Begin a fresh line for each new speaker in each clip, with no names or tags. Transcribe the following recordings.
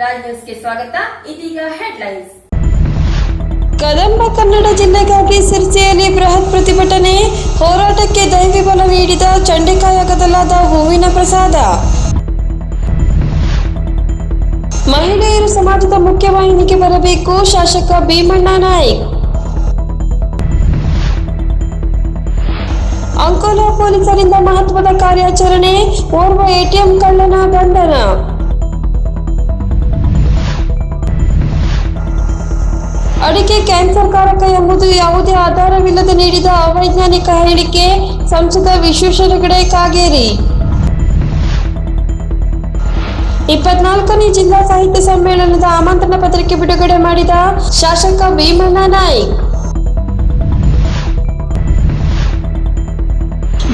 ರಾಜ್ ನ್ಯೂಸ್ಗೆ ಸ್ವಾಗತ. ಇದೀಗ ಹೆಡ್ಲೈನ್ಸ್.
ಕದಂಬ ಕನ್ನಡ ಜಿಲ್ಲೆಗಾಗಿ ಸಿರ್ಸೆಯಲ್ಲಿ ಬೃಹತ್ ಪ್ರತಿಭಟನೆ, ಹೋರಾಟಕ್ಕೆ ದೈವಿ ಬಲ ನೀಡಿದ ಚಂಡಿಕಾಯಾಗದಲಾದ ಹೂವಿನ ಪ್ರಸಾದ. ಮಹಿಳೆಯರು ಸಮಾಜದ ಮುಖ್ಯವಾಹಿನಿಗೆ ಬರಬೇಕು ಶಾಸಕ ಭೀಮಣ್ಣ ನಾಯ್ಕ್. ಅಂಕೋಲಾ ಪೊಲೀಸರಿಂದ ಮಹತ್ವದ ಕಾರ್ಯಾಚರಣೆ, ಓರ್ವ ಎಟಿಎಂ ಕಳ್ಳನ ಬಂಧನ. ಅಡಿಕೆ ಕ್ಯಾನ್ಸರ್ ಕಾರಕ ಎಂಬುದು ಯಾವುದೇ ಆಧಾರವಿಲ್ಲದೆ ನೀಡಿದ ಅವೈಜ್ಞಾನಿಕ ಹೇಳಿಕೆ. ಸಂಸದ ವಿಶ್ವೇಶ್ವರ ಹೆಗಡೆ ಕಾಗೇರಿ. ಇಪ್ಪತ್ನಾಲ್ಕನೇ ಜಿಲ್ಲಾ ಸಾಹಿತ್ಯ ಸಮ್ಮೇಳನದ ಆಮಂತ್ರಣ ಪತ್ರಿಕೆ ಬಿಡುಗಡೆ ಮಾಡಿದ ಶಾಸಕ ಭೀಮಣ್ಣ ನಾಯ್ಕ್.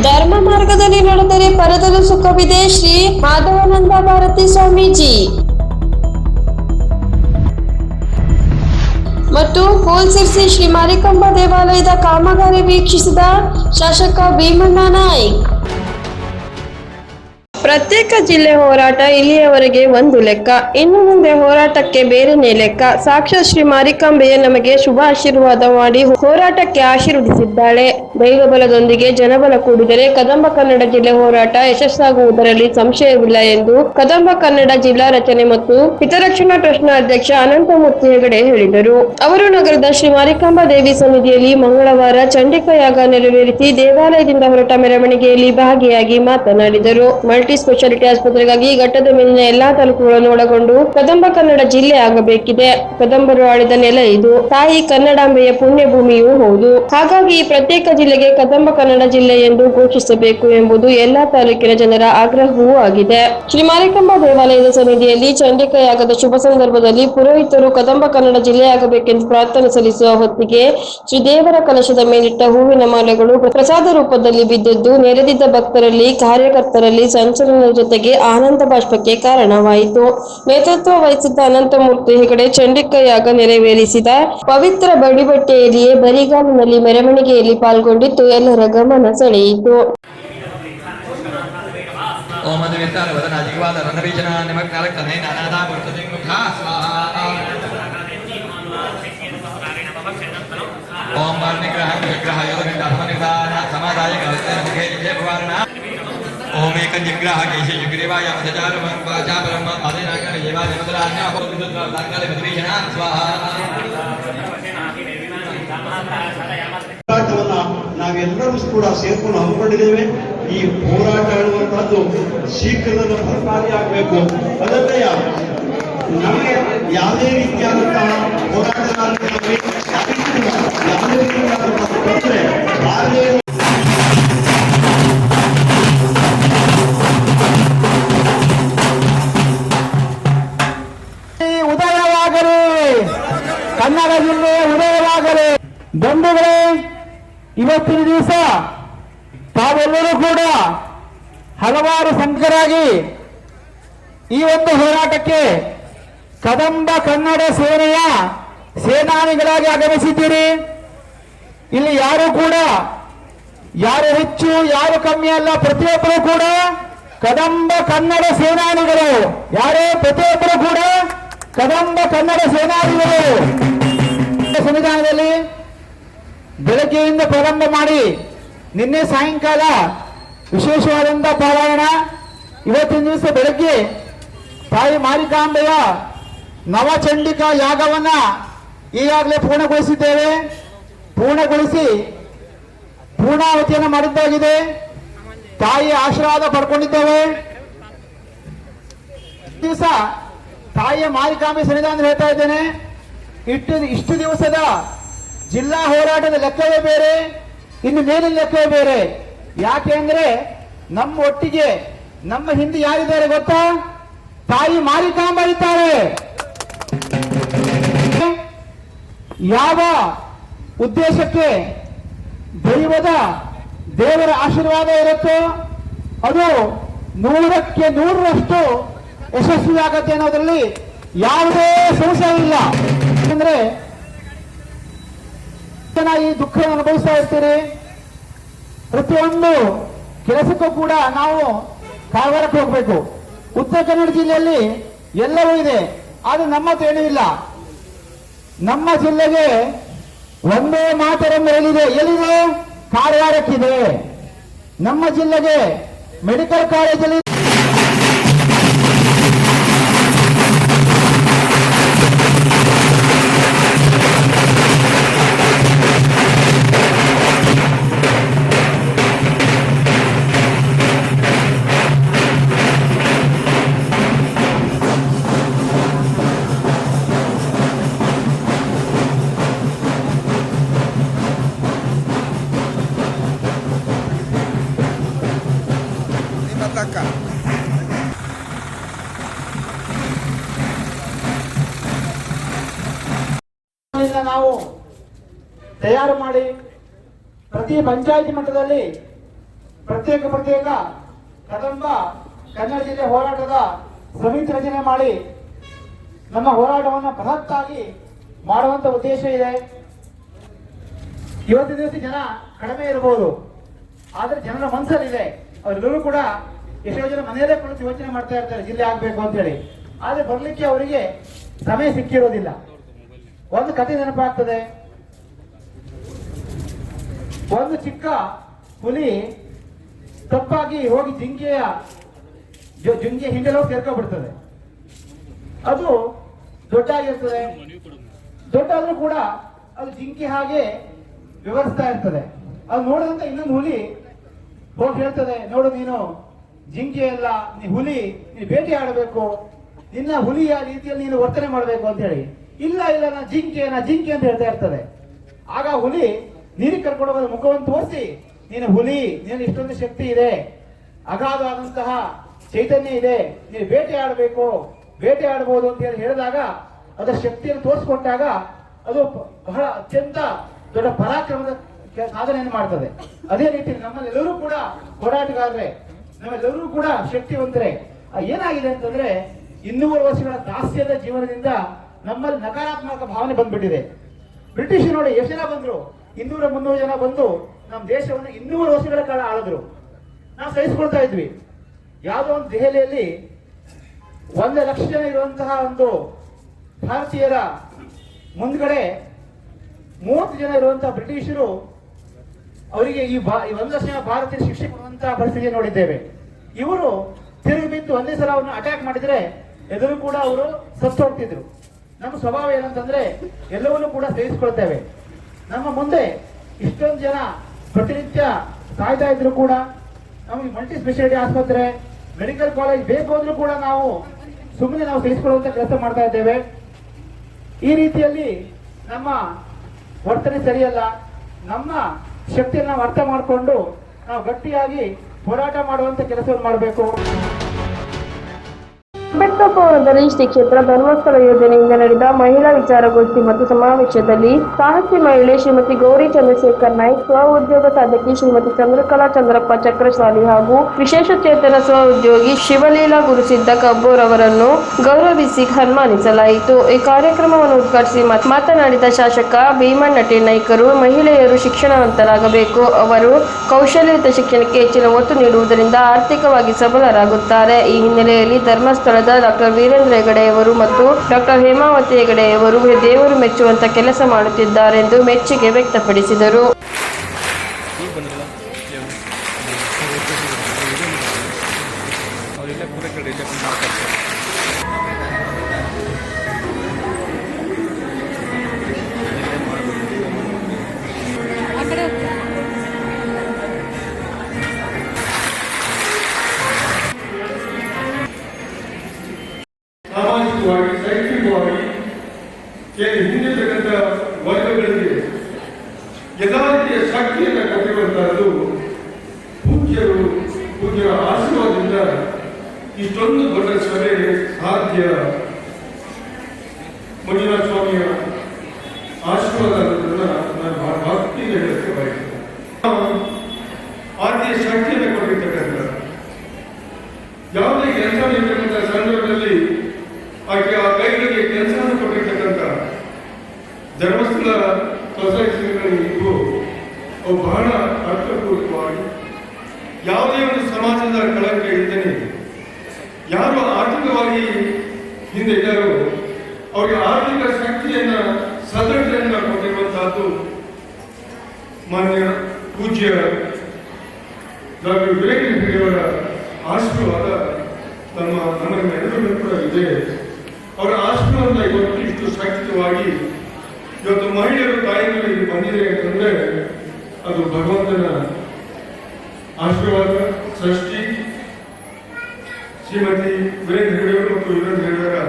ಧರ್ಮ ಮಾರ್ಗದಲ್ಲಿ ನಡೆದರೆ ಪರದಲು ಸುಖವಿದೆ ಶ್ರೀ ಮಾಧವಾನಂದ ಭಾರತಿ ಸ್ವಾಮೀಜಿ. ಮತ್ತು ಕೋಲ್ಸಿರ್ಸಿ ಶ್ರೀ ಮಾರಿಕಾಂಬಾ ದೇವಾಲಯದ ಕಾಮಗಾರಿ ವೀಕ್ಷಿಸಿದ ಶಾಸಕ ಭೀಮಣ್ಣ ನಾಯ್ಕ್. ಪ್ರತ್ಯೇಕ ಜಿಲ್ಲೆ ಹೋರಾಟ ಇಲ್ಲಿಯವರೆಗೆ ಒಂದು ಲೆಕ್ಕ. ಇನ್ನು ಮುಂದೆ ಹೋರಾಟಕ್ಕೆ ಬೇರೆನೇ ಲೆಕ್ಕ. ಸಾಕ್ಷಾತ್ ಶ್ರೀ ಮಾರಿಕಾಂಬೆಯ ನಮಗೆ ಶುಭ ಆಶೀರ್ವಾದ ಮಾಡಿ ಹೋರಾಟಕ್ಕೆ ಆಶೀರ್ವದಿಸಿದ್ದಾಳೆ. ದೈವಬಲದೊಂದಿಗೆ ಜನಬಲ ಕೂಡಿದರೆ ಕದಂಬ ಕನ್ನಡ ಜಿಲ್ಲೆ ಹೋರಾಟ ಯಶಸ್ಸಾಗುವುದರಲ್ಲಿ ಸಂಶಯವಿಲ್ಲ ಎಂದು ಕದಂಬ ಕನ್ನಡ ಜಿಲ್ಲಾ ರಚನೆ ಮತ್ತು ಹಿತರಕ್ಷಣಾ ಟ್ರಸ್ಟ್ನ ಅಧ್ಯಕ್ಷ ಅನಂತಮೂರ್ತಿ ಹೆಗಡೆ ಹೇಳಿದರು. ಅವರು ನಗರದ ಶ್ರೀ ಮಾರಿಕಾಂಬಾ ದೇವಿ ಸನ್ನಿಧಿಯಲ್ಲಿ ಮಂಗಳವಾರ ಚಂಡಿಕಾ ಯಾಗ ನೆರವೇರಿಸಿ ದೇವಾಲಯದಿಂದ ಹೊರಟ ಮೆರವಣಿಗೆಯಲ್ಲಿ ಭಾಗಿಯಾಗಿ ಮಾತನಾಡಿದರು. ಮಲ್ಟಿ ಸ್ಪೆಷಾಲಿಟಿ ಆಸ್ಪತ್ರೆಗಾಗಿ ಘಟ್ಟದ ಮೇಲಿನ ಎಲ್ಲಾ ತಾಲೂಕುಗಳನ್ನು ಒಳಗೊಂಡು ಕದಂಬ ಕನ್ನಡ ಜಿಲ್ಲೆ ಆಗಬೇಕಿದೆ. ಕದಂಬರು ಆಳಿದ ನೆಲ ಇದು. ತಾಯಿ ಕನ್ನಡಾಂಬೆಯ ಪುಣ್ಯ ಭೂಮಿಯೂ ಹೌದು. ಹಾಗಾಗಿ ಈ ಪ್ರತ್ಯೇಕ ಜಿಲ್ಲೆಗೆ ಕದಂಬ ಕನ್ನಡ ಜಿಲ್ಲೆ ಎಂದು ಘೋಷಿಸಬೇಕು ಎಂಬುದು ಎಲ್ಲಾ ತಾಲೂಕಿನ ಜನರ ಆಗ್ರಹವೂ ಆಗಿದೆ. ಶ್ರೀ ಮಾರಿಕಂಬ ದೇವಾಲಯದ ಸನ್ನಿಧಿಯಲ್ಲಿ ಚಂಡಿಕಾ ಯಾಗದ ಶುಭ ಸಂದರ್ಭದಲ್ಲಿ ಪುರೋಹಿತರು ಕದಂಬ ಕನ್ನಡ ಜಿಲ್ಲೆಯಾಗಬೇಕೆಂದು ಪ್ರಾರ್ಥನೆ ಸಲ್ಲಿಸುವ ಹೊತ್ತಿಗೆ ಶ್ರೀ ದೇವರ ಕಲಶದ ಮೇಲಿಟ್ಟ ಹೂವಿನ ಮಾಲೆಗಳು ಪ್ರಸಾದ ರೂಪದಲ್ಲಿ ಬಿದ್ದದ್ದು ನೆರೆದಿದ್ದ ಭಕ್ತರಲ್ಲಿ, ಕಾರ್ಯಕರ್ತರಲ್ಲಿ ಸಂಚಲನದ ಜೊತೆಗೆ ಆನಂದ ಬಾಷ್ಪಕ್ಕೆ ಕಾರಣವಾಯಿತು. ನೇತೃತ್ವ ವಹಿಸಿದ್ದ ಅನಂತಮೂರ್ತಿ ಹೆಗಡೆ ಚಂಡಿಕಾ ಯಾಗ ನೆರವೇರಿಸಿದ. ಪವಿತ್ರ ಬಡಿಬಟ್ಟೆಯಲ್ಲಿಯೇ ಬರಿಗಾಲಿನಲ್ಲಿ ಮೆರವಣಿಗೆಯಲ್ಲಿ ಪಾಲ್ಗೊಂಡಿದ್ದು ಎಲ್ಲರ ಗಮನ ಸೆಳೆಯಿತು.
ಓಂ
ನಾವೆಲ್ಲರೂ ಕೂಡ ಸೇರ್ಕೊಂಡು ಹಮ್ಮಿಕೊಂಡಿದ್ದೇವೆ. ಈ ಹೋರಾಟ ಅನ್ನುವಂಥದ್ದು ಶೀಘ್ರದಲ್ಲಿ ಫಲಕಾರಿಯಾಗಬೇಕು ಅದನ್ನೇ ನಮಗೆ ಯಾವುದೇ ರೀತಿಯಾದಂತಹ ಹೋರಾಟ ಯಾವುದೇ ರೀತಿಯಾದಂತಹ
ಬಂಧುಗಳೇ, ಇವತ್ತಿನ ದಿವಸ ತಾವೆಲ್ಲರೂ ಕೂಡ ಹಲವಾರು ಸಂಖ್ಯರಾಗಿ ಈ ಒಂದು ಹೋರಾಟಕ್ಕೆ ಕದಂಬ ಕನ್ನಡ ಸೇನೆಯ ಸೇನಾನಿಗಳಾಗಿ ಆಗಮಿಸಿದ್ದೀರಿ. ಇಲ್ಲಿ ಯಾರು ಕೂಡ, ಯಾರು ಹೆಚ್ಚು, ಯಾರು ಕಮ್ಮಿ ಅಲ್ಲ, ಪ್ರತಿಯೊಬ್ಬರು ಕೂಡ ಕದಂಬ ಕನ್ನಡ ಸೇನಾನಿಗಳು. ಯಾರೇ, ಪ್ರತಿಯೊಬ್ಬರು ಕೂಡ ಕದಂಬ ಕನ್ನಡ ಸೇನಾನಿಗಳು. ಸಂವಿಧಾನದಲ್ಲಿ ಬೆಳಗ್ಗೆಯಿಂದ ಪ್ರಾರಂಭ ಮಾಡಿ ನಿನ್ನೆ ಸಾಯಂಕಾಲ ವಿಶೇಷವಾದಂಥ ಪಾರಾಯಣ. ಇವತ್ತಿನ ದಿವಸ ಬೆಳಗ್ಗೆ ತಾಯಿ ಮಾರಿಕಾಂಬೆಯ ನವಚಂಡಿಕಾ ಯಾಗವನ್ನ ಈಗಾಗಲೇ ಪೂರ್ಣಗೊಳಿಸಿದ್ದೇವೆ. ಪೂರ್ಣಗೊಳಿಸಿ ಪೂರ್ಣಾವತಿಯನ್ನು ಮಾಡಿದ್ದಾಗಿದೆ. ತಾಯಿ ಆಶೀರ್ವಾದ ಪಡ್ಕೊಂಡಿದ್ದೇವೆ. ದಿವಸ ತಾಯಿಯ ಮಾರಿಕಾಂಬೆ ಸನ್ನಿಧಾನ ಹೇಳ್ತಾ ಇದ್ದೇನೆ. ಇಷ್ಟು ಇಷ್ಟು ದಿವಸದ ಜಿಲ್ಲಾ ಹೋರಾಟದ ಲೆಕ್ಕವೇ ಬೇರೆ, ಇನ್ನು ಮೇಲಿನ ಲೆಕ್ಕವೇ ಬೇರೆ. ಯಾಕೆ ಅಂದ್ರೆ ನಮ್ಮ ಒಟ್ಟಿಗೆ, ನಮ್ಮ ಹಿಂದೆ ಯಾರಿದ್ದಾರೆ ಗೊತ್ತಾ? ತಾಯಿ ಮಾರಿಕಾಂಬ ಇದ್ದಾರೆ. ಯಾವ ಉದ್ದೇಶಕ್ಕೆ ದೈವದ ದೇವರ ಆಶೀರ್ವಾದ ಇರುತ್ತೋ, ಅದು ನೂರಕ್ಕೆ ನೂರರಷ್ಟು ಯಶಸ್ವಿ ಆಗತ್ತೆ ಅನ್ನೋದ್ರಲ್ಲಿ ಯಾವುದೇ ಇಲ್ಲ ಅಂದ್ರೆ ಜನ ಈ ದುಃಖ ಅನುಭವಿಸ್ತಾ ಇರ್ತೀರಿ? ಪ್ರತಿಯೊಂದು ಕೆಲಸಕ್ಕೂ ಕೂಡ ನಾವು ಕಾರವಾರಕ್ಕೆ ಹೋಗ್ಬೇಕು. ಉತ್ತರ ಕನ್ನಡ ಜಿಲ್ಲೆಯಲ್ಲಿ ಎಲ್ಲವೂ ಇದೆ, ಆದ್ರೆ ನಮ್ಮ ಇಲ್ಲ. ನಮ್ಮ ಜಿಲ್ಲೆಗೆ ಒಂದೇ ಮಾತರಂ ಎಲ್ಲಿದೆ ಎಲ್ಲಿದೆ? ಕಾರವಾರಕ್ಕಿದೆ ನಮ್ಮ ಜಿಲ್ಲೆಗೆ ಮೆಡಿಕಲ್ ಕಾಲೇಜಲ್ಲಿ ಪಂಚಾಯತಿ ಮಟ್ಟದಲ್ಲಿ ಪ್ರತ್ಯೇಕ ಪ್ರತ್ಯೇಕ ಕದಂಬ ಕನ್ನಡ ಜಿಲ್ಲೆ ಹೋರಾಟದ ಸಮಿತಿ ರಚನೆ ಮಾಡಿ ನಮ್ಮ ಹೋರಾಟವನ್ನು ಬೃಹತ್ತಾಗಿ ಮಾಡುವಂತ ಉದ್ದೇಶ ಇದೆ. ಇವತ್ತಿನ ದಿವಸ ಜನ ಕಡಿಮೆ ಇರಬಹುದು, ಆದ್ರೆ ಜನರ ಮನಸ್ಸಲ್ಲಿದೆ. ಅವರೆಲ್ಲರೂ ಕೂಡ ಎಷ್ಟೋ ಜನ ಮನೆಯಲ್ಲೇ ಕುಳಿತು ಯೋಚನೆ ಮಾಡ್ತಾ ಇರ್ತಾರೆ ಜಿಲ್ಲೆ ಆಗ್ಬೇಕು ಅಂತ ಹೇಳಿ. ಆದ್ರೆ ಬರ್ಲಿಕ್ಕೆ ಅವರಿಗೆ ಸಮಯ ಸಿಕ್ಕಿರೋದಿಲ್ಲ. ಒಂದು ಕತೆ ನೆನಪಾಗ್ತದೆ. ಒಂದು ಚಿಕ್ಕ ಹುಲಿ ತಪ್ಪಾಗಿ ಹೋಗಿ ಜಿಂಕೆಯ ಜಿಂಕೆ ಹಿಂದೆ ಹೋಗಿ ಸೇರ್ಕೊಂಡ್ಬಿಡ್ತದೆ. ಅದು ದೊಡ್ಡಾಗಿರ್ತದೆ. ಆಗಿರ್ತದೆ ದೊಡ್ಡ ಆದ್ರೂ ಕೂಡ ಅದು ಜಿಂಕೆ ಹಾಗೆ ವಿವರಿಸ್ತಾ ಇರ್ತದೆ. ಅದು ನೋಡಿದಂತ ಇನ್ನೊಂದು ಹುಲಿ ಹೋಗಿ ಹೇಳ್ತದೆ, ನೋಡು ನೀನು, ಜಿಂಕೆ ಅಲ್ಲ, ನೀ ಹುಲಿ ನೀನು ಭೇಟಿ ಆಡಬೇಕು. ನಿನ್ನ ಹುಲಿಯ ರೀತಿಯಲ್ಲಿ ನೀನು ವರ್ತನೆ ಮಾಡಬೇಕು ಅಂತ ಹೇಳಿ. ಇಲ್ಲ ಇಲ್ಲ, ನಾ ಜಿಂಕೆ ನಾ ಜಿಂಕೆ ಅಂತ ಹೇಳ್ತಾ ಇರ್ತದೆ. ಆಗ ಹುಲಿ ನೀರಿಗೆ ಕರ್ಕೊಂಡು ಹೋಗೋದು ಮುಖವನ್ನು ತೋರಿಸಿ ನೀನು ಹುಲಿ ನೀನು ಇಷ್ಟೊಂದು ಶಕ್ತಿ ಇದೆ. ಅಗಾಧವಾದಂತಹ ಚೈತನ್ಯ ಇದೆ. ನೀನು ಬೇಟೆ ಆಡಬೇಕು. ಬೇಟೆ ಆಡಬಹುದು ಅಂತ ಹೇಳಿ ಹೇಳಿದಾಗ ಅದರ ಶಕ್ತಿಯನ್ನು ತೋರಿಸ್ಕೊಟ್ಟಾಗ ಅದು ಬಹಳ ಅತ್ಯಂತ ದೊಡ್ಡ ಪರಾಕ್ರಮದ ಸಾಧನೆಯನ್ನು ಮಾಡ್ತದೆ. ಅದೇ ರೀತಿ ನಮ್ಮಲ್ಲೆಲ್ಲರೂ ಕೂಡ ಹೋರಾಟಗಾರರೇ. ನಮ್ಮೆಲ್ಲರೂ ಕೂಡ ಶಕ್ತಿವಂತರೇ. ಆ, ಏನಾಗಿದೆ ಅಂತಂದ್ರೆ ಇನ್ನೂರು ವರ್ಷಗಳ ದಾಸ್ಯದ ಜೀವನದಿಂದ ನಮ್ಮಲ್ಲಿ ನಕಾರಾತ್ಮಕ ಭಾವನೆ ಬಂದ್ಬಿಟ್ಟಿದೆ. ಬ್ರಿಟಿಷ್ ನೋಡಿ ಎಷ್ಟು ಜನ ಬಂದ್ರು. ಇನ್ನೂರ ಮುನ್ನೂರು ಜನ ಬಂದು ನಮ್ಮ ದೇಶವನ್ನು ಇನ್ನೂರು ವರ್ಷಗಳ ಕಾಲ ಆಳಿದ್ರು. ನಾವು ಸಹಿಸ್ಕೊಳ್ತಾ ಇದ್ವಿ. ಯಾವುದೋ ಒಂದು ದೆಹಲಿಯಲ್ಲಿ ಒಂದು ಲಕ್ಷ ಜನ ಇರುವಂತಹ ಒಂದು ಭಾರತೀಯರ ಮುಂದ್ಗಡೆ ಮೂವತ್ತು ಜನ ಇರುವಂತಹ ಬ್ರಿಟಿಷರು ಅವರಿಗೆ ಈ ಬಾ ಒಂದು ಲಕ್ಷ ಭಾರತೀಯ ಶಿಕ್ಷೆ ಕೊಡುವಂತಹ ಪರಿಸ್ಥಿತಿ ನೋಡಿದ್ದೇವೆ. ಇವರು ತಿರುಗಿ ಬಿದ್ದು ಒಂದೇ ಸಲ ಅವ್ರನ್ನ ಅಟ್ಯಾಕ್ ಮಾಡಿದ್ರೆ ಎದುರು ಕೂಡ ಅವರು ಸತ್ತು ಹೋಗ್ತಿದ್ರು ನಮ್ಮ ಸ್ವಭಾವ ಏನಂತಂದ್ರೆ ಎಲ್ಲವನ್ನೂ ಕೂಡ ಸಹಿಸಿಕೊಳ್ತೇವೆ. ನಮ್ಮ ಮುಂದೆ ಇಷ್ಟೊಂದು ಜನ ಪ್ರತಿನಿತ್ಯ ಕಾಯ್ತಾ ಇದ್ರು ಕೂಡ ನಮಗೆ ಮಲ್ಟಿ ಸ್ಪೆಷಾಲಿಟಿ ಆಸ್ಪತ್ರೆ ಮೆಡಿಕಲ್ ಕಾಲೇಜ್ ಬೇಕು ಅಂದ್ರೂ ಕೂಡ ನಾವು ಸುಮ್ಮನೆ ನಾವು ಸಹಿಸಿಕೊಳ್ಳುವಂತ ಕೆಲಸ ಮಾಡ್ತಾ ಇದ್ದೇವೆ. ಈ ರೀತಿಯಲ್ಲಿ ನಮ್ಮ ವರ್ತನೆ ಸರಿಯಲ್ಲ. ನಮ್ಮ ಶಕ್ತಿಯನ್ನು ಅರ್ಥ ಮಾಡಿಕೊಂಡು ನಾವು ಗಟ್ಟಿಯಾಗಿ ಹೋರಾಟ ಮಾಡುವಂತ ಕೆಲಸವನ್ನು ಮಾಡಬೇಕು.
ಬೆಟ್ಟಪುರದಲ್ಲಿ ಶ್ರೀ ಕ್ಷೇತ್ರ ಧರ್ಮಸ್ಥಳ ಯೋಜನೆಯಿಂದ ನಡೆದ ಮಹಿಳಾ ವಿಚಾರಗೋಷ್ಠಿ ಮತ್ತು ಸಮಾವೇಶದಲ್ಲಿ ಸಾಹಸಿ ಮಹಿಳೆ ಶ್ರೀಮತಿ ಗೌರಿ ಚಂದ್ರಶೇಖರ್ ನಾಯ್ಕ್, ಸ್ವ ಉದ್ಯೋಗ ಸಾಧಕಿ ಶ್ರೀಮತಿ ಚಂದ್ರಕಲಾ ಚಂದ್ರಪ್ಪ, ಚಕ್ರಶಾಲಿ ಹಾಗೂ ವಿಶೇಷ ಚೇತನ ಸ್ವ ಉದ್ಯೋಗಿ ಶಿವಲೀಲಾ ಗುರುಸಿದ್ದ ಕಬ್ಬೂರ್ ಅವರನ್ನು ಗೌರವಿಸಿ ಸನ್ಮಾನಿಸಲಾಯಿತು. ಈ ಕಾರ್ಯಕ್ರಮವನ್ನು ಉದ್ಘಾಟಿಸಿ ಮಾತ್- ಮಾತನಾಡಿದ ಶಾಸಕ ಭೀಮಣ್ಣಟಿ ನಾಯ್ಕರು, ಮಹಿಳೆಯರು ಶಿಕ್ಷಣವಂತರಾಗಬೇಕು. ಅವರು ಕೌಶಲ್ಯಯುತ ಶಿಕ್ಷಣಕ್ಕೆ ಹೆಚ್ಚಿನ ಒತ್ತು ನೀಡುವುದರಿಂದ ಆರ್ಥಿಕವಾಗಿ ಸಬಲರಾಗುತ್ತಾರೆ. ಈ ಹಿನ್ನೆಲೆಯಲ್ಲಿ ಧರ್ಮಸ್ಥಳದ ಡಾಕ್ಟರ್ ವೀರೇಂದ್ರ ಹೆಗಡೆಯವರು ಮತ್ತು ಡಾಕ್ಟರ್ ಹೇಮಾವತಿ ಹೆಗಡೆಯವರು ದೇವರು ಮೆಚ್ಚುವಂತ ಕೆಲಸ ಮಾಡುತ್ತಿದ್ದಾರೆಂದು ಮೆಚ್ಚುಗೆ ವ್ಯಕ್ತಪಡಿಸಿದರು.
ನಮ್ಮ ನಮ್ಮೆಲ್ಲರಿಗೂ ಕೂಡ ಇದೆ. ಅವರ ಆಶೀರ್ವಾದ ಇವತ್ತು ಇಷ್ಟು ಶಕ್ತಿವಾಗಿ ಇವತ್ತು ಮಹಿಳೆಯರು ತಾಯಿಗಳು ಇಲ್ಲಿ ಬಂದಿದೆ ಅಂತಂದ್ರೆ ಅದು ಭಗವಂತನ ಆಶೀರ್ವಾದ ಸೃಷ್ಟಿ ಶ್ರೀಮತಿ ವೀರೇಂದ್ರ ಹೆಗಡೆಯವರು ಮತ್ತು ವೀರೇಂದ್ರ ಹೆಗಡೆಯವರ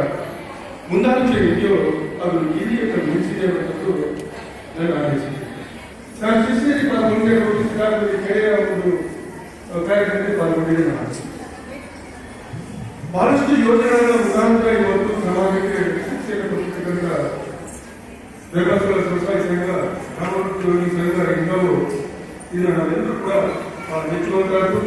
ಮುಂದಾಲೋಚನೆ ಇದೆಯೋ ಅದು ಇಲ್ಲಿ ನಿಲ್ಲಿಸಿದೆ ಅನ್ನೋದು ನನ್ನ ಅನಿಸಿಕೆ ನಾನು ಶಿಸ್ತಿಗೆ ಪಾಲ್ಗೊಂಡೆ ಕಾಲದಲ್ಲಿ ಕೆರೆಯ ಒಂದು ಅಹ್, ಕಾರ್ಯಕ್ರಮದಲ್ಲಿ ಪಾಲ್ಗೊಂಡಿದ್ದೆ ನಾನು ಬಹಳಷ್ಟು ಯೋಜನೆಗಳ ಮುಖಾಂತರ ಇವತ್ತು ಸಮಾಜಕ್ಕೆ ಶಿಕ್ಷೆಯನ್ನು ಕೊಡ್ತಕ್ಕಂಥ ಧರ್ಮಸ್ಥಳ ಸಂಸ್ಥಾಯಿ ಸಂಘ ರಾಮೋದ್ಯೋಗಿ ಸಂಘ ಎಲ್ಲವೂ ಇದನ್ನು ನಾವೆಲ್ಲರೂ ಕೂಡ ಬಹಳ ಮೆಚ್ಚುವಂತಹದ್ದು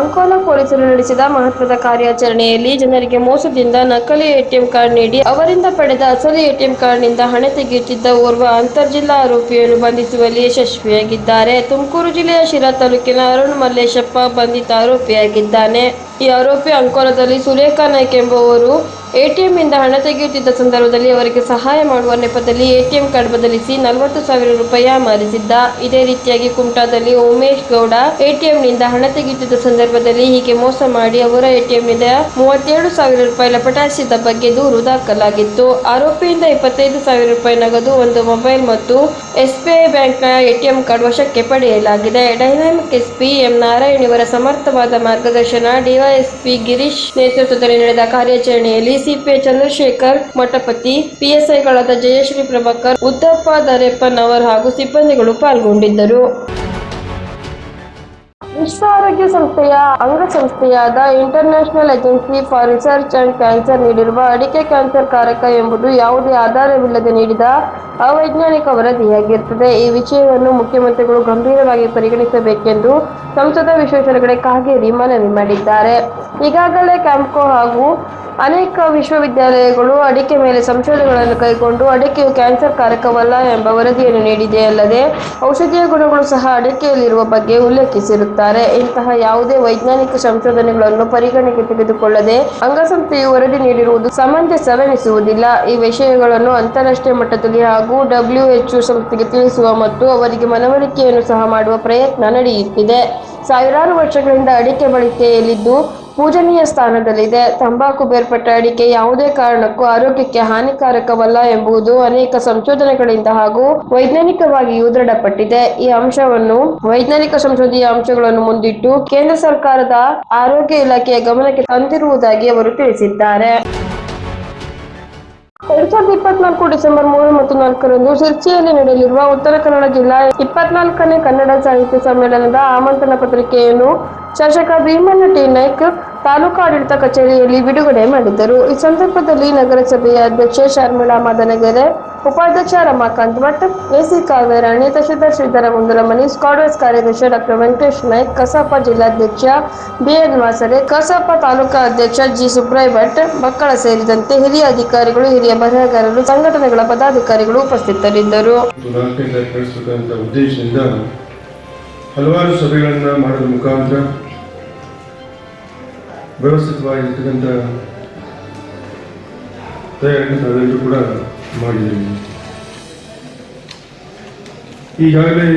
ಅಂಕೋಲಾ ಪೊಲೀಸರು ನಡೆಸಿದ ಮಹತ್ವದ ಕಾರ್ಯಾಚರಣೆಯಲ್ಲಿ ಜನರಿಗೆ ಮೋಸದಿಂದ ನಕಲಿ ಎಟಿಎಂ ಕಾರ್ಡ್ ನೀಡಿ ಅವರಿಂದ ಪಡೆದ ಅಸಲಿ ಎಟಿಎಂ ಕಾರ್ಡ್ನಿಂದ ಹಣ ತೆಗೆಯುತ್ತಿದ್ದ ಓರ್ವ ಅಂತರ್ಜಿಲ್ಲಾ ಆರೋಪಿಯನ್ನು ಬಂಧಿಸುವಲ್ಲಿ ಯಶಸ್ವಿಯಾಗಿದ್ದಾರೆ. ತುಮಕೂರು ಜಿಲ್ಲೆಯ ಶಿರಾ ತಾಲೂಕಿನ ಅರುಣ್ ಮಲ್ಲೇಶಪ್ಪ ಬಂಧಿತ ಆರೋಪಿಯಾಗಿದ್ದಾನೆ. ಈ ಆರೋಪಿ ಅಂಕೋಲದಲ್ಲಿ ಸುಲೇಖಾ ನಾಯ್ಕ್ ಎಂಬುವರು ಎಟಿಎಂ ಇಂದ ಹಣ ತೆಗೆಯುತ್ತಿದ್ದ ಸಂದರ್ಭದಲ್ಲಿ ಅವರಿಗೆ ಸಹಾಯ ಮಾಡುವ ನೆಪದಲ್ಲಿ ಎಟಿಎಂ ಕಾರ್ಡ್ ಬದಲಿಸಿ ನಲವತ್ತು ಸಾವಿರ ರೂಪಾಯಿ ಮಾರಿಸಿದ್ದ ಇದೇ ರೀತಿಯಾಗಿ ಕುಮಟಾದಲ್ಲಿ ಉಮೇಶ್ ಗೌಡ ಎಟಿಎಂ ನಿಂದ ಹಣ ತೆಗೆಯುತ್ತಿದ್ದ ಸಂದರ್ಭದಲ್ಲಿ ಹೀಗೆ ಮೋಸ ಮಾಡಿ ಅವರ ಎಟಿಎಂ ನಿಂದ ಮೂವತ್ತೇಳು ಸಾವಿರ ರೂಪಾಯಿ ಲಪಟಾಯಿಸಿದ್ದ ಬಗ್ಗೆ ದೂರು ದಾಖಲಾಗಿತ್ತು. ಆರೋಪಿಯಿಂದ ಇಪ್ಪತ್ತೈದು ಸಾವಿರ ರೂಪಾಯಿ ನಗದು ಒಂದು ಮೊಬೈಲ್ ಮತ್ತು ಎಸ್ಬಿಐ ಬ್ಯಾಂಕ್ನ ಎಟಿಎಂ ಕಾರ್ಡ್ ವಶಕ್ಕೆ ಪಡೆಯಲಾಗಿದೆ. ಡೈನಾಮಿಕ್ ಎಸ್ಪಿ ಎಂ ನಾರಾಯಣ್ ಇವರ ಸಮರ್ಥವಾದ ಮಾರ್ಗದರ್ಶನ ಡಿವೈಎಸ್ಪಿ ಗಿರೀಶ್ ನೇತೃತ್ವದಲ್ಲಿ ನಡೆದ ಕಾರ್ಯಾಚರಣೆಯಲ್ಲಿ ಸಿಪಿಐ ಚಂದ್ರಶೇಖರ್ ಮಠಪತಿ ಪಿಎಸ್ಐಗಳಾದ ಜಯಶ್ರೀ ಪ್ರಭಾಕರ್, ಉದ್ದಪ್ಪ ದರೇಪ್ಪನವರ್ ಹಾಗೂ ಸಿಬ್ಬಂದಿಗಳು ಪಾಲ್ಗೊಂಡಿದ್ದರು. ವಿಶ್ವ ಆರೋಗ್ಯ ಸಂಸ್ಥೆಯ ಅಂಗಸಂಸ್ಥೆಯಾದ international agency for research and cancer ನೀಡಿರುವ ಅಡಿಕೆ ಕ್ಯಾನ್ಸರ್ ಕಾರಕ ಎಂಬುದು ಯಾವುದೇ ಆಧಾರವಿಲ್ಲದೆ ನೀಡಿದ ಅವೈಜ್ಞಾನಿಕ ವರದಿಯಾಗಿರುತ್ತದೆ. ಈ ವಿಷಯವನ್ನು ಮುಖ್ಯಮಂತ್ರಿಗಳು ಗಂಭೀರವಾಗಿ ಪರಿಗಣಿಸಬೇಕೆಂದು ಸಂಸದ ವಿಶ್ವೇಶ್ವರ ಹೆಗಡೆ ಕಾಗೇರಿ ಮನವಿ ಮಾಡಿದ್ದಾರೆ. ಈಗಾಗಲೇ ಕ್ಯಾಂಪ್ಕೋ ಹಾಗೂ ಅನೇಕ ವಿಶ್ವವಿದ್ಯಾಲಯಗಳು ಅಡಿಕೆ ಮೇಲೆ ಸಂಶೋಧನೆಗಳನ್ನು ಕೈಗೊಂಡು ಅಡಿಕೆಯು ಕ್ಯಾನ್ಸರ್ ಕಾರಕವಲ್ಲ ಎಂಬ ವರದಿಯನ್ನು ನೀಡಿದೆ ಅಲ್ಲದೆ ಔಷಧೀಯ ಗುಣಗಳು ಸಹ ಅಡಿಕೆಯಲ್ಲಿರುವ ಬಗ್ಗೆ ಉಲ್ಲೇಖಿಸಿರುತ್ತಾರೆ. ಇಂತಹ ಯಾವುದೇ ವೈಜ್ಞಾನಿಕ ಸಂಶೋಧನೆಗಳನ್ನು ಪರಿಗಣನೆಗೆ ತೆಗೆದುಕೊಳ್ಳದೆ ಅಂಗಸಂಸ್ಥೆಯು ವರದಿ ನೀಡಿರುವುದು ಸಮಂಜಸವೆನಿಸುವುದಿಲ್ಲ. ಈ ವಿಷಯಗಳನ್ನು ಅಂತಾರಾಷ್ಟ್ರೀಯ ಮಟ್ಟದಲ್ಲಿ ಹಾಗೂ ಡಬ್ಲ್ಯೂಎಚ್ಒ ಸಂಸ್ಥೆಗೆ ತಿಳಿಸುವ ಮತ್ತು ಅವರಿಗೆ ಮನವರಿಕೆಯನ್ನು ಸಹ ಮಾಡುವ ಪ್ರಯತ್ನ ನಡೆಯುತ್ತಿದೆ. ಸಾವಿರಾರು ವರ್ಷಗಳಿಂದ ಅಡಿಕೆ ಬಳಕೆಯಲ್ಲಿದ್ದು ಪೂಜನೀಯ ಸ್ಥಾನದಲ್ಲಿದೆ. ತಂಬಾಕು ಬೇರ್ಪಟ್ಟ ಅಡಿಕೆ ಯಾವುದೇ ಕಾರಣಕ್ಕೂ ಆರೋಗ್ಯಕ್ಕೆ ಹಾನಿಕಾರಕವಲ್ಲ ಎಂಬುದು ಅನೇಕ ಸಂಶೋಧನೆಗಳಿಂದ ಹಾಗೂ ವೈಜ್ಞಾನಿಕವಾಗಿಯೂ ದೃಢಪಟ್ಟಿದೆ ಈ ಅಂಶವನ್ನು ವೈಜ್ಞಾನಿಕ ಸಂಶೋಧನೆಯ ಅಂಶಗಳನ್ನು ಮುಂದಿಟ್ಟು ಕೇಂದ್ರ ಸರ್ಕಾರದ ಆರೋಗ್ಯ ಇಲಾಖೆಯ ಗಮನಕ್ಕೆ ತಂದಿರುವುದಾಗಿ ಅವರು ತಿಳಿಸಿದ್ದಾರೆ. ಎರಡ್ ಸಾವಿರದ ಇಪ್ಪತ್ನಾಲ್ಕು ಡಿಸೆಂಬರ್ ಮೂರು ಮತ್ತು ನಾಲ್ಕರಂದು ಸಿರ್ಚಿಯಲ್ಲಿ ನಡೆಯಲಿರುವ ಉತ್ತರ ಕನ್ನಡ ಜಿಲ್ಲಾ ಇಪ್ಪತ್ನಾಲ್ಕನೇ ಕನ್ನಡ ಸಾಹಿತ್ಯ ಸಮ್ಮೇಳನದ ಆಮಂತ್ರಣ ಪತ್ರಿಕೆಯನ್ನು ಶಾಸಕ ಭೀಮಣ್ಣ ಟಿ. ನಾಯ್ಕ್ ತಾಲೂಕಾಡಳಿತ ಕಚೇರಿಯಲ್ಲಿ ಬಿಡುಗಡೆ ಮಾಡಿದ್ದರು. ಈ ಸಂದರ್ಭದಲ್ಲಿ ನಗರಸಭೆಯ ಅಧ್ಯಕ್ಷೆ ಶರ್ಮಿಳಾ ಮದನಗೆರೆ, ಉಪಾಧ್ಯಕ್ಷ ರಮಾಕಾಂತ್ ಭಟ್, ಎಸಿ ಕಾವೇರಾಣಿ ತಹಶೀಲ್ದಾರ್ ಶ್ರೀಧರ ಮುಂದರಮನಿ ಸ್ಕಾಡ್ವೇಸ್ ಕಾರ್ಯದರ್ಶಿ ಡಾಕ್ಟರ್ ವೆಂಕಟೇಶ್ ನಾಯ್ಕ್, ಕಸಾಪ ಜಿಲ್ಲಾಧ್ಯಕ್ಷ ಬಿಎನ್ ವಾಸರೆ, ಕಸಾಪ ತಾಲೂಕಾ ಅಧ್ಯಕ್ಷ ಜಿ ಸುಬ್ರಾಯ್ ಭಟ್ ಮಕ್ಕಳ ಸೇರಿದಂತೆ ಹಿರಿಯ ಅಧಿಕಾರಿಗಳು, ಹಿರಿಯ ಬರಹಗಾರರು, ಸಂಘಟನೆಗಳ ಪದಾಧಿಕಾರಿಗಳು ಉಪಸ್ಥಿತರಿದ್ದರು.
ಹಲವಾರು ಸಭೆಗಳನ್ನು ಮಾಡಿದ ಮುಖಾಂತರ ವ್ಯವಸ್ಥಿತವಾಗಿರ್ತಕ್ಕಂಥ ತಯಾರಿಯನ್ನು ನಾವೆಲ್ಲರೂ ಕೂಡ ಮಾಡಿದ್ದೀವಿ. ಈಗಾಗಲೇ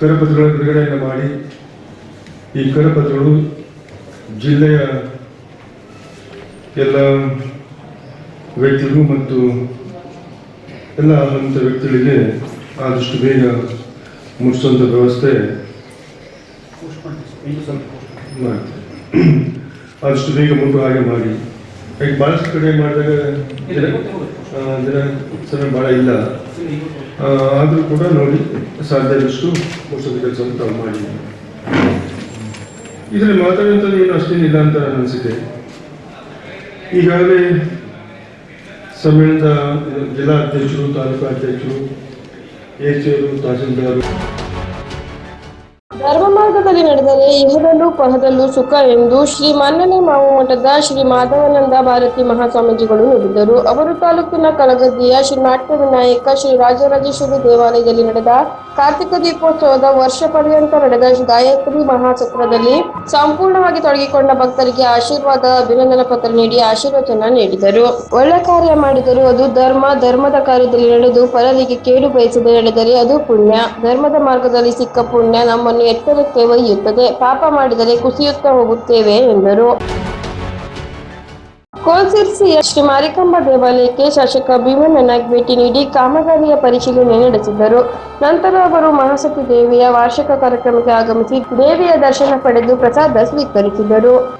ಕರಪತ್ರಗಳ ಬಿಡುಗಡೆಯನ್ನು ಮಾಡಿ ಈ ಕರಪತ್ರಗಳು ಜಿಲ್ಲೆಯ ಎಲ್ಲ ವ್ಯಕ್ತಿಗಳು ಮತ್ತು ಎಲ್ಲ ಆದಂಥ ವ್ಯಕ್ತಿಗಳಿಗೆ ಆದಷ್ಟು ಬೇಗ ಮುಟ್ಟಿಸುವಂಥ ವ್ಯವಸ್ಥೆ ಮಾಡ್ತೀವಿ. ಆದಷ್ಟು ಬೇಗ ಮುಂದೆ ಹಾಗೆ ಮಾಡಿ ಈಗ ಭಾಳಷ್ಟು ಕಡೆ ಮಾಡಿದಾಗ ದಿನ ಸಮಯ ಭಾಳ ಇಲ್ಲ. ಆದರೂ ಕೂಡ ನೋಡಿ ಸಾಧ್ಯವಷ್ಟು ಮುಟ್ಟಿಸೋದ ಕೆಲಸವನ್ನು ತಾವು ಮಾಡಿ. ಇದರಲ್ಲಿ ಮಾತಾಡುವಂಥದ್ದು ಏನು ಅಷ್ಟೇನಿಲ್ಲ ಅಂತ ಅನಿಸಿದೆ ಈಗಾಗಲೇ ಸಮ್ಮೇಳನದ ಜಿಲ್ಲಾ ಅಧ್ಯಕ್ಷರು ತಾಲೂಕು ಅಧ್ಯಕ್ಷರು ಎಚ್ ತಹಸೀಲ್ದಾರ್
ಧರ್ಮ ಧರ್ಮದಲ್ಲಿ ನಡೆದರೆ ಇಹದಲ್ಲೂ ಪಹದಲ್ಲೂ ಸುಖ ಎಂದು ಶ್ರೀ ಮನ್ನನೆ ಮಾವು ಮಠದ ಶ್ರೀ ಮಾಧವಾನಂದ ಭಾರತಿ ಮಹಾಸ್ವಾಮೀಜಿಗಳು ನುಡಿದರು. ಅವರು ತಾಲೂಕಿನ ಕಲಗದ್ದಿಯ ಶ್ರೀ ನಾಟ್ಯ ವಿನಾಯಕ ಶ್ರೀ ರಾಜರಾಜೇಶ್ವರಿ ದೇವಾಲಯದಲ್ಲಿ ನಡೆದ ಕಾರ್ತಿಕ ದೀಪೋತ್ಸವದ ವರ್ಷ ಪರ್ಯಂತ ನಡೆದ ಗಾಯತ್ರಿ ಮಹಾಸತ್ರದಲ್ಲಿ ಸಂಪೂರ್ಣವಾಗಿ ತೊಡಗಿಕೊಂಡ ಭಕ್ತರಿಗೆ ಆಶೀರ್ವಾದ, ಅಭಿನಂದನಾ ಪತ್ರ ನೀಡಿ ಆಶೀರ್ವಚನ ನೀಡಿದರು. ಒಳ್ಳೆ ಕಾರ್ಯ ಮಾಡಿದರೂ ಅದು ಧರ್ಮ, ಧರ್ಮದ ಕಾರ್ಯದಲ್ಲಿ ನಡೆದು ಪರರಿಗೆ ಕೇಡು ಬಯಸದೆ ನಡೆದರೆ ಅದು ಪುಣ್ಯ. ಧರ್ಮದ ಮಾರ್ಗದಲ್ಲಿ ಸಿಕ್ಕ ಪುಣ್ಯ ನಮ್ಮನ್ನು ಎತ್ತರಕ್ಕೆ ಒಯ್ಯುತ್ತದೆ ಪಾಪ ಮಾಡಿದರೆ ಕುಸಿಯುತ್ತಾ ಹೋಗುತ್ತೇವೆ ಎಂದರು. ಕೋಲ್ಸಿರ್ಸಿಯ ಶ್ರೀ ಮಾರಿಕಾಂಬ ದೇವಾಲಯಕ್ಕೆ ಶಾಸಕ ಭೀಮಣ್ಣ ನಾಯ್ಕ್ ಭೇಟಿ ನೀಡಿ ಕಾಮಗಾರಿಯ ಪರಿಶೀಲನೆ ನಡೆಸಿದರು. ನಂತರ ಅವರು ಮಹಾಸತಿ ದೇವಿಯ ವಾರ್ಷಿಕ ಕಾರ್ಯಕ್ರಮಕ್ಕೆ ಆಗಮಿಸಿ ದೇವಿಯ ದರ್ಶನ ಪಡೆದು ಪ್ರಸಾದ ಸ್ವೀಕರಿಸಿದರು.